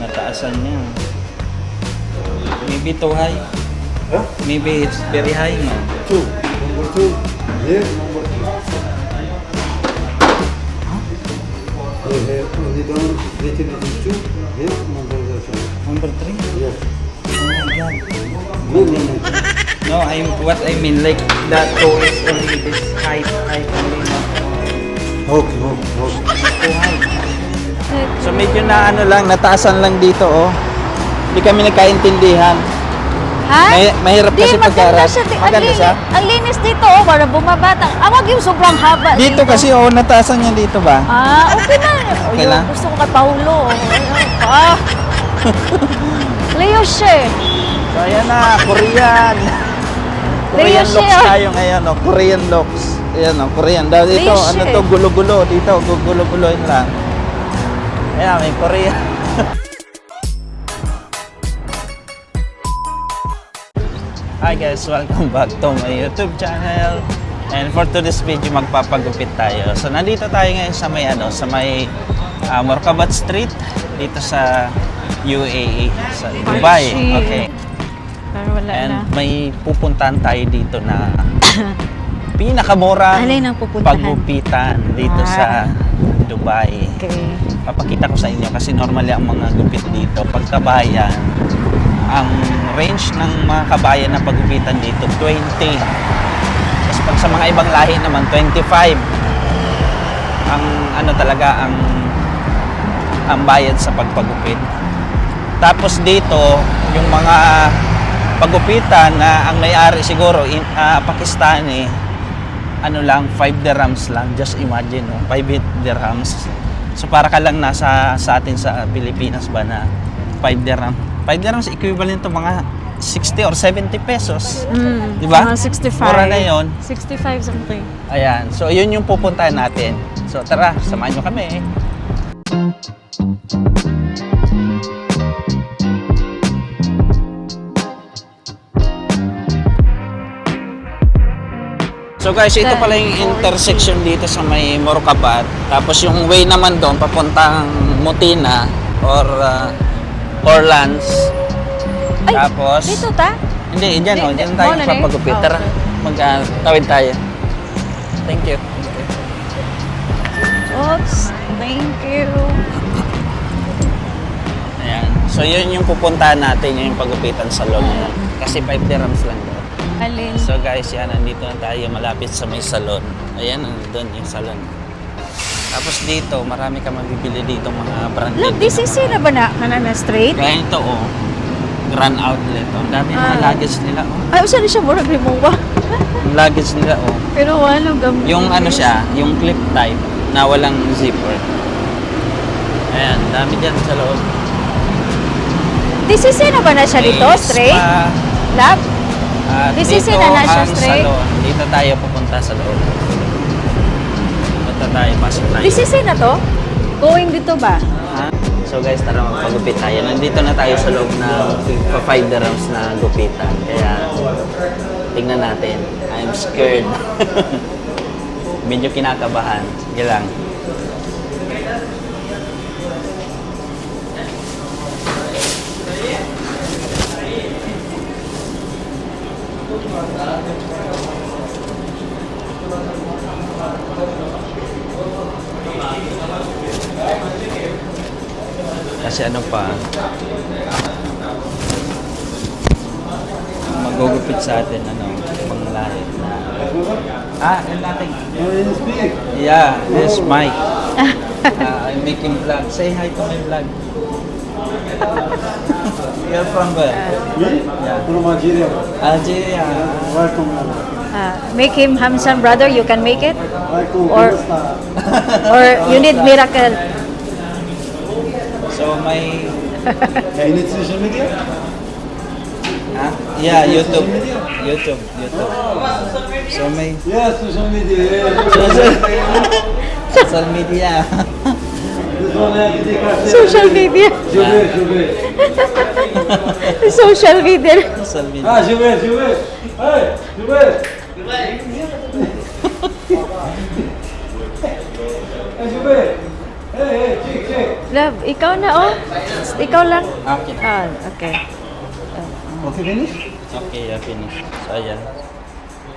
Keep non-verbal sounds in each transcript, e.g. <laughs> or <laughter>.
Nataasan niya. Maybe too high. Huh? Maybe it's very high, no? Two. Number two. Here, number two. Here, here, only down, little, little two. Here, number two. Number three? Yes. Oh my God. No, no, no. No, I what I mean like that toe is only this height, height only not Okay, okay, okay. too high. So medyo na ano lang, nataasan lang dito oh. Hindi kami nagkaintindihan. Ha? May- mahirap Di, kasi maganda siya. Di, ang, Maganda linis, siya? ang linis dito, oh, para bumabata. Ah, wag yung sobrang haba Dito kasi oh, nataasan niya dito ba? Ah, okay na. <laughs> Okay Ayun, lang? Gusto ko kay Paulo. Ah. <laughs> Leo siya. eh. So ayan na, Korean. Korean Leo looks siya. tayo ngayon, oh. Korean looks. Ayan, oh, Korean. Daw dito, Leo ano siya. to, gulo-gulo. Dito, gulo-guloin lang. Ayan, may Korean. Hi guys, welcome back to my YouTube channel. And for today's video, magpapagupit tayo. So nandito tayo ngayon sa may ano, sa may uh, Morcabat Street dito sa UAE, sa Dubai. Okay. Pero wala And na. may pupuntahan tayo dito na <coughs> pinakamurang Alin ang pupuntahan? paggupitan dito Ah. sa Dubai. Okay. Papakita ko sa inyo kasi normally ang mga gupit dito, pagkabayan, ang range ng mga kabayan na paggupitan dito, 20. Tapos pag sa mga ibang lahi naman, 25. Ang ano talaga, ang ang bayad sa pagpagupit. Tapos dito, yung mga pagupitan na ang may-ari siguro in, ah, Pakistani, ano lang, 5 dirhams lang. Just imagine, no? 5 dirhams. So para ka lang nasa sa atin sa Pilipinas ba na 5 dirham. 5 dirhams equivalent to mga 60 or 70 pesos. Mm, Di ba? mga 65. Mura na yun. 65 something. Ayan. So yun yung pupuntahan natin. So tara, samahan nyo kami. So guys, ito pala yung intersection dito sa may Morcabat. Tapos yung way naman doon papuntang Mutina or uh, Orlands. Ay, Tapos Dito ta? hindi, dyan Di- o. Dyan di- tayo sa pagupit. Oh, Tara, mag-tawid tayo. Thank you. Oops. Thank you. Ayan. So, yun yung pupuntahan natin, yun yung pagupitan salon. Kasi 5 dirhams lang. Alin? So guys, yan, nandito na tayo malapit sa may salon. Ayan, doon yung salon. Tapos dito, marami ka mabibili dito mga branded. Look, this is na ba na? Kanana straight? Kaya ito, oh, Grand Outlet. Oh. Ang dami mga Ah. luggage nila, oh. Ay, usan siya murag limuwa. <laughs> Ang luggage nila, oh. Pero wala gamit. Yung ano siya, yung clip type na walang zipper. Ayan, dami dyan sa loob. This is na ba na siya dito? May Straight? spa, Lab? At This is dito in a nasa ang straight? salon. Dito tayo pupunta sa loob. Punta tayo, pasok tayo. This is na to? Going dito ba? Ha? So guys, tara magpagupit tayo. Nandito na tayo sa loob ng 5 dirhams na gupitan. Kaya tingnan natin. I'm scared. <laughs> Medyo kinakabahan. Sige lang. Kasi ano pa, magugupit sa atin, ano, pang lahi na... Ah, and nothing. No, in speak. Yeah, this Mike. uh, <laughs> I'm making vlog. Say hi to my vlog. <laughs> You're from where? Me? Yeah. From Algeria. Algeria. Welcome. Ah, make him handsome, brother. You can make it? Welcome. Or-. <laughs> Or you need miracle? So my... <laughs> You need social media? Huh? Yeah, YouTube. YouTube. YouTube. So my... Yes, social media. Social media. Social media. Juve, <laughs> Juve. Social media. social media. Ah, Juve, Juve. Hey, Juve. Hey, Juve. Hey, hey, check, check. Love, ikaw na oh. Ikaw lang. Okay. Ah, okay. Okay, finish? Okay, yeah, finish. So, ayan.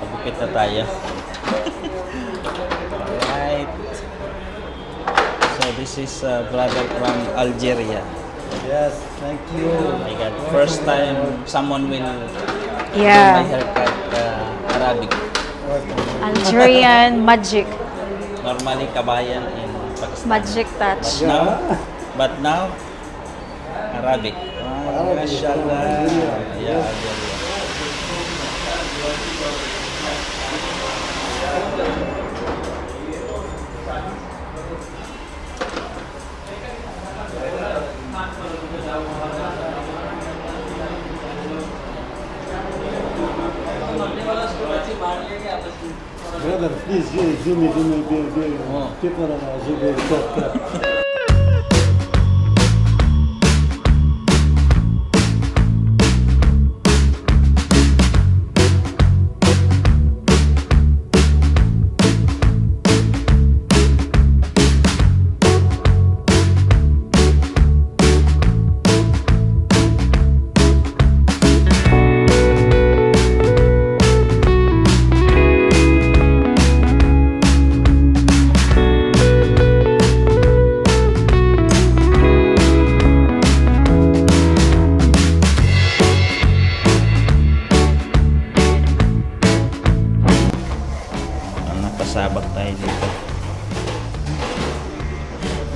Pagupit na tayo. <laughs> Alright. So, this is uh, brother from Algeria. Yes, thank you. Oh my God. First time someone will do my Yeah. haircut uh, Arabic. Algerian magic. Normally, kabayan in Pakistan. Magic touch. Now, but now, Arabic. Arabic, mashallah. Yeah, Algeria. Brother, please give, give me, give me, give, give Oh.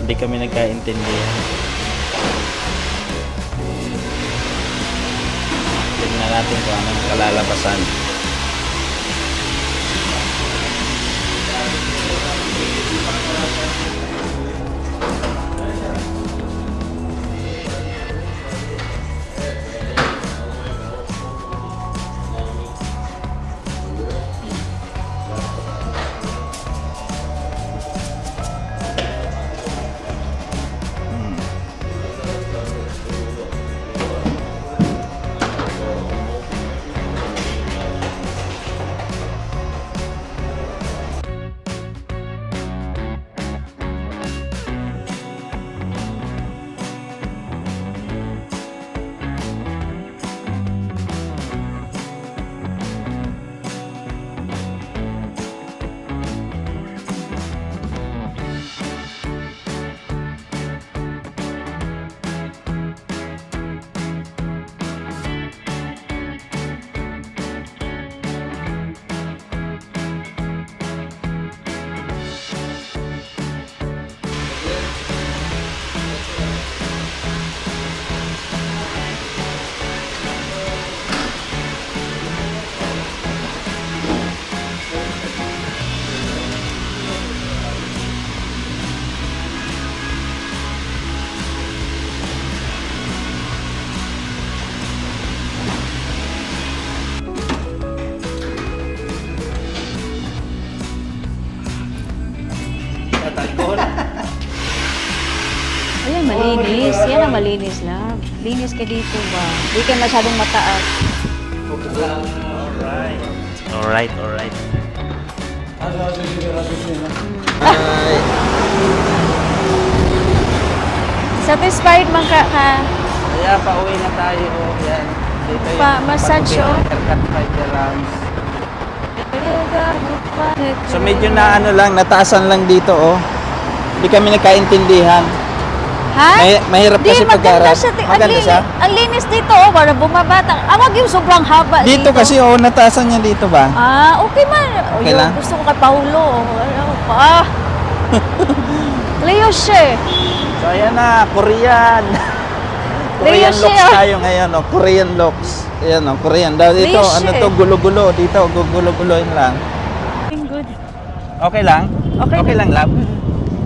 Hindi kami nagkaintindihan. Tignan natin kung anong kalalabasan. Ayan, malinis. Yan ang malinis, love. Linis ka dito ba? Hindi ka masyadong mataas. Alright. Alright, alright. The? Satisfied man ka ka. Kaya pauwi na tayo. Yan. Dito yung Pa- massage, pagupit, oh. Haircut 5 dirhams. So medyo na ano lang, nataasan lang dito oh. Hindi kami nagkaintindihan. Ha? May- mahirap Di, kasi maganda pagka- siya. Ti- maganda ang, lini- siya? ang linis dito, oh, para bumabata. Ah, wag yung sobrang haba dito. Dito kasi oh, nataasan niya dito ba? Ah, okay man. O, Okay yun, lang? Gusto ko kay Paulo. Ano pa? <laughs> Leo siya eh. So ayan na, Korean. <laughs> Korean Leo looks siya. tayo ngayon oh, Korean looks. Ayan oh, Korean. Daw dito, Leo ano siya to, gulo-gulo. Dito, gugulo-guloin lang. Good. Okay lang? Okay Okay lang, love?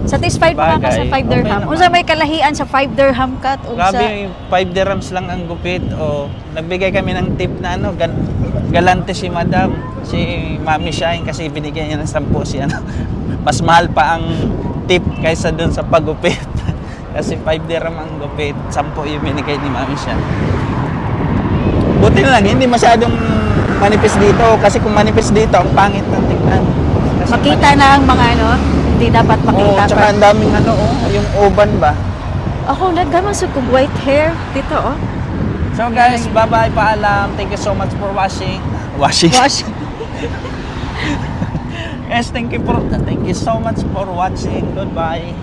Satisfied pa ka sa Bagay. 5 dirham. Okay Unsa may kalahian sa 5 dirham cut? Unsa? Grabe, 5 dirhams lang ang gupit. O, nagbigay kami ng tip na ano, gan galante si madam, si Mami Shine kasi binigyan niya ng 10 si ano. <laughs> Mas mahal pa ang tip kaysa dun sa pagupit. <laughs> kasi 5 dirham ang gupit, 10 yung binigay ni Mami Shine. Buti na lang, hindi masyadong manipis dito kasi kung manipis dito, ang pangit ng tingnan. Kasi Makita na ang mga ano, hindi dapat Oo, makita. tsaka ang daming ano, oh, yung oban ba? Ako, nagdaman sa kong white hair. Dito, oh. So guys, bye-bye, paalam. Thank you so much for watching. <laughs> Watching. Wash. Yes, <laughs> thank you for thank you so much for watching. Goodbye.